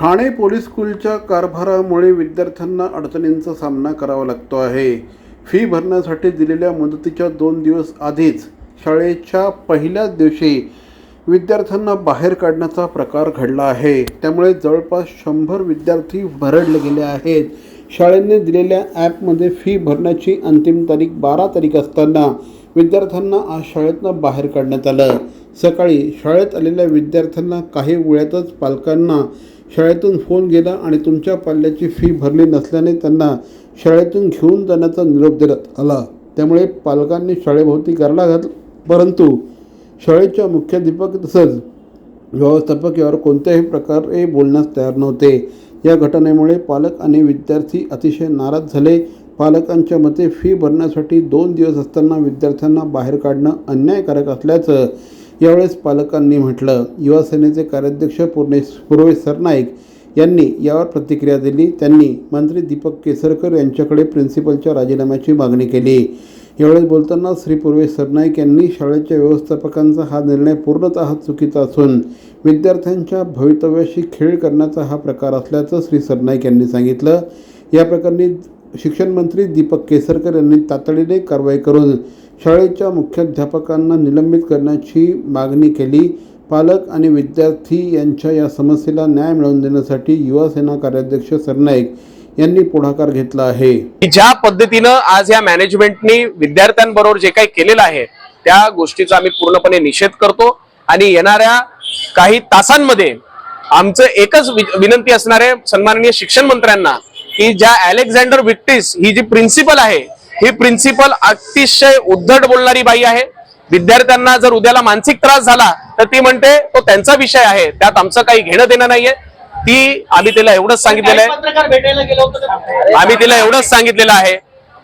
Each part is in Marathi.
ठाणे पोलीस स्कूलच्या कारभारामुळे विद्यार्थ्यांना अडचणींचा सामना करावा लागतो आहे. फी भरण्यासाठी दिलेल्या मुदतीच्या दोन दिवस आधीच शाळेच्या पहिल्याच दिवशी विद्यार्थ्यांना बाहेर काढण्याचा प्रकार घडला आहे. त्यामुळे जवळपास शंभर विद्यार्थी भरडले गेले आहेत. शाळेने दिलेल्या ॲपमध्ये फी भरण्याची अंतिम तारीख बारा तारीख असताना विद्यार्थ्यांना आज शाळेतनं बाहेर काढण्यात आलं. सकाळी शाळेत आलेल्या विद्यार्थ्यांना काही वेळातच पालकांना शाळेतून फोन गेला आणि तुमच्या पाल्याची फी भरली नसल्याने त्यांना शाळेतून घेऊन जाण्याचा निरोप देण्यात आला. त्यामुळे पालकांनी शाळेभोवती करला घातला. परंतु शाळेच्या मुख्याध्यापक तसंच व्यवस्थापक यावर कोणत्याही प्रकारे बोलण्यास तयार नव्हते. या घटनेमुळे पालक आणि विद्यार्थी अतिशय नाराज झाले. पालकांच्या मते फी भरण्यासाठी दोन दिवस असताना विद्यार्थ्यांना बाहेर काढणं अन्यायकारक असल्याचं यावेळेस पालकांनी म्हटलं युवासेनेचे कार्याध्यक्ष पूर्णेश पूर्वेश सरनाईक यांनी यावर प्रतिक्रिया दिली. त्यांनी मंत्री दीपक केसरकर यांच्याकडे प्रिन्सिपलच्या राजीनाम्याची मागणी केली. यावेळेस बोलताना श्री पूर्वेश सरनाईक यांनी शाळेच्या व्यवस्थापकांचा हा निर्णय पूर्णतः चुकीचा असून विद्यार्थ्यांच्या भवितव्याशी खेळ करण्याचा हा प्रकार असल्याचं श्री सरनाईक यांनी सांगितलं. या प्रकरणी शिक्षण मंत्री दीपक केसरकर यांनी तातडीने कारवाई करून शाळेच्या मुख्याध्यापकांना निलंबित करण्याची मागणी केली. पालक आणि विद्यार्थी यांच्या या समस्येला न्याय मिळवून देण्यासाठी युवा सेना कार्याध्यक्ष सरनाईक यांनी पुढाकार घेतला आहे. की ज्या पद्धतीनं आज या मॅनेजमेंटनी विद्यार्थ्यांबरोबर जे काही केलेलं आहे त्या गोष्टीचा आम्ही पूर्णपणे निषेध करतो. आणि येणाऱ्या काही तासांमध्ये आमचं एकच वि- विनंती असणार आहे सन्माननीय शिक्षण मंत्र्यांना की ज्या अलेक्झांडर विक्टिस ही जी प्रिन्सिपल आहे ही प्रिन्सिपल अतिशय उद्धट बोलणारी बाई आहे. विद्यार्थ्यांना जर उद्याला मानसिक त्रास झाला तर ती म्हणते तो त्यांचा विषय आहे. त्यात आमचं काही घेणं देणं नाहीये. ती आम्ही तिला एवढंच सांगितलेलं आहे. आम्ही तिला एवढंच सांगितलेलं आहे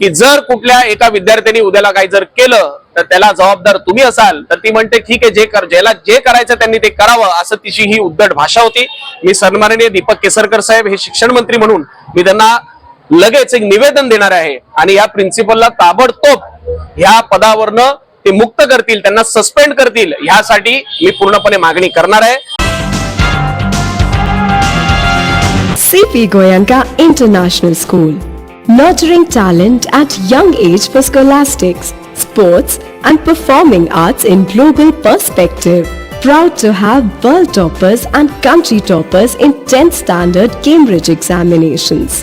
की जर कुठल्या एका विद्यार्थ्यांनी उद्याला काही जर केलं तर त्याला जबाबदार तुम्ही असाल तर ती म्हणते ठीक आहे जे कर ज्याला जे करायचं त्यांनी ते करावं. असं तिची ही उद्धट भाषा होती. मी सन्माननीय दीपक केसरकर साहेब हे शिक्षण मंत्री म्हणून मी त्यांना लगेच एक निवेदन देणार आहे. आणि या प्रिन्सिपलला ताबडतोब या पदावरनं ते मुक्त करतील त्यांना सस्पेंड करतील यासाठी मी पूर्णपणे मागणी करणार आहे. CP Goenka international school nurturing talent at young age for scholastics sports and performing arts in global perspective proud to have world toppers and country toppers in tenth standard Cambridge examinations